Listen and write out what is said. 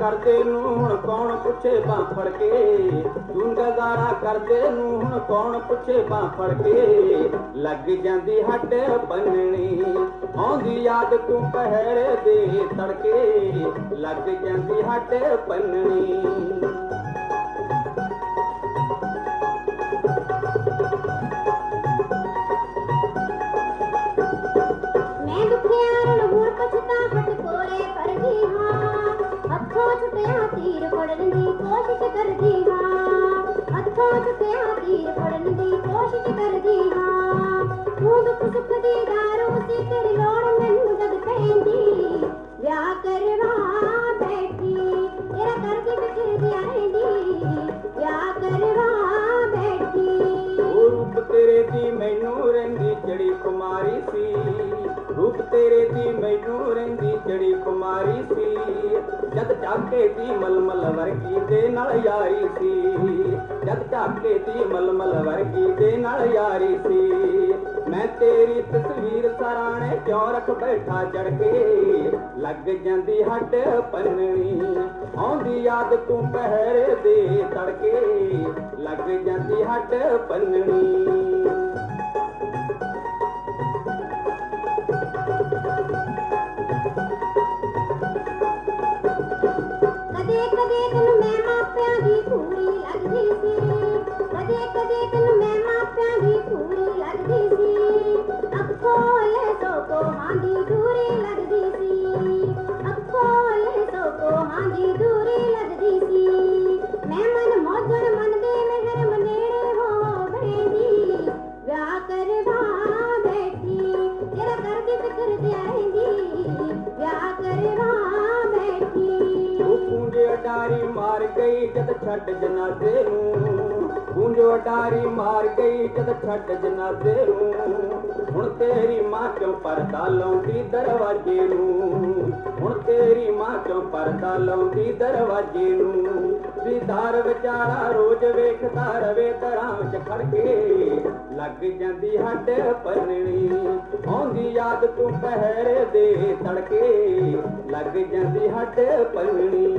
ਕਰਦੇ ਨੂੰ ਹੁਣ ਕੌਣ ਪੁੱਛੇ ਬਾਹ ਫੜ ਕੇ? ਤੂੰ ਗਜ਼ਾਰਾ ਕਰਦੇ ਨੂੰ ਹੁਣ ਕੌਣ ਪੁੱਛੇ ਬਾਹ ਫੜ ਕੇ? ਲੱਗ ਜਾਂਦੀ ਹੱਡ ਬੰਨਣੀ, ਆਉਂਦੀ ਯਾਦ ਤੂੰ ਪਹਿਰੇ ਦੇ ਤੜਕੇ। ਲੱਗ ਜਾਂਦੀ ਹੱਡ ਬੰਨਣੀ। ਮੈਂ ਦੁਖਿਆ ਰਣ ਹੁਣ ਪਛਤਾ अखों च कयां तीर पढ़ण जी कोशिश करदी हां अखों च कयां तीर पढ़ण जी कोशिश करदी हां मूं दुख सुख जी दारू सी तेरी लोड़ में मुदद पैंदी व्या करवा बैठी तेरा कर के बिखर दी आईंदी तेरे दी मैनू रंगी चढ़ी कुमारी सी। ਤੇਰੇ ਦੀ ਮੈਨੂੰ ਰਹਿੰਦੀ ਚੜੀ ਕੁਮਾਰੀ ਸੀ? ਜਦ ਝਾਕੇ ਦੀ ਮਲਮਲ ਵਰਗੀ ਦੇ ਨਾਲ ਯਾਰੀ ਸੀ। ਜਦ ਝਾਕੇ ਦੀ ਮਲਮਲ ਵਰਗੀ ਦੇ ਨਾਲ ਯਾਰੀ ਸੀ। ਮੈਂ ਤੇਰੀ ਤਸਵੀਰ ਸਰਾਣੇ ਕਿਉਂ ਰੱਖ ਬੈਠਾ ਚੜ ਕੇ ਲੱਗ ਜਾਂਦੀ ਹੱਟ ਪੰਨਣੀ, ਆਉਂਦੀ ਯਾਦ ਤੂੰ ਪਹਿਰੇ ਦੇ ਤੜਕੇ। ਲੱਗ ਜਾਂਦੀ ਹੱਟ ਪੰਨਣੀ। ਮਾਪਿਆਂ ਦੀ ਪੂਰੀ ਲੱਗਦੀ ਸੀ। ਕਦੇ ਕਦੇ ਤੈਨੂੰ ਮੈਂ ਮਾਪਿਆਂ ਦੀ ਪੂਰੀ ਲੱਗਦੀ ਸੀ। ਅੱਖੋਂ ਲੈ ਕੋਹਾਂ ਦੀ ਦੂਰੀ ਲੱਗਦੀ ਸੀ। ਅੱਖੋਂ ਲੈ ਕੋਹਾਂ ਦੀ ਦੂਰੀ ਪੂੰਜੇ ਮਾਰ ਗਈ, ਜਦ ਛੱਡ ਜਨਾਜ਼ੇ ਨੂੰ। ਪੂੰਜੇ ਅਟਾਰੀ ਮਾਰ ਗਈ, ਜਦ ਛੱਡ ਜਨਾਜ਼ੇ ਨੂੰ। ਹੁਣ ਤੇਰੀ ਮਾਂ ਕਿਉਂ ਪਰਦਾ ਲਾਉਂਦੀ ਦਰਵਾਜ਼ੇ ਨੂੰ? ਹੁਣ ਤੇਰੀ ਮਾਂ ਕਿਉਂ ਪਰਦਾ ਲਾਉਂਦੀ ਦਰਵਾਜ਼ੇ ਨੂੰ? ਦੀਦਾਰ ਵਿਚਾਰਾ ਰੋਜ਼ ਵੇਖਦਾ ਰਵੇ ਦਰਾਂ ਵਿੱਚ ਖੜ ਕੇ। ਲੱਗ ਜਾਂਦੀ ਹੱਡ ਪੰਨਣੀ ਆਉਂਦੀ ਯਾਦ ਤੂੰ ਪਹਿਰੇ ਦੇ ਤੜਕੇ। ਲੱਗ ਜਾਂਦੀ ਹੱਡ ਪੰਨਣੀ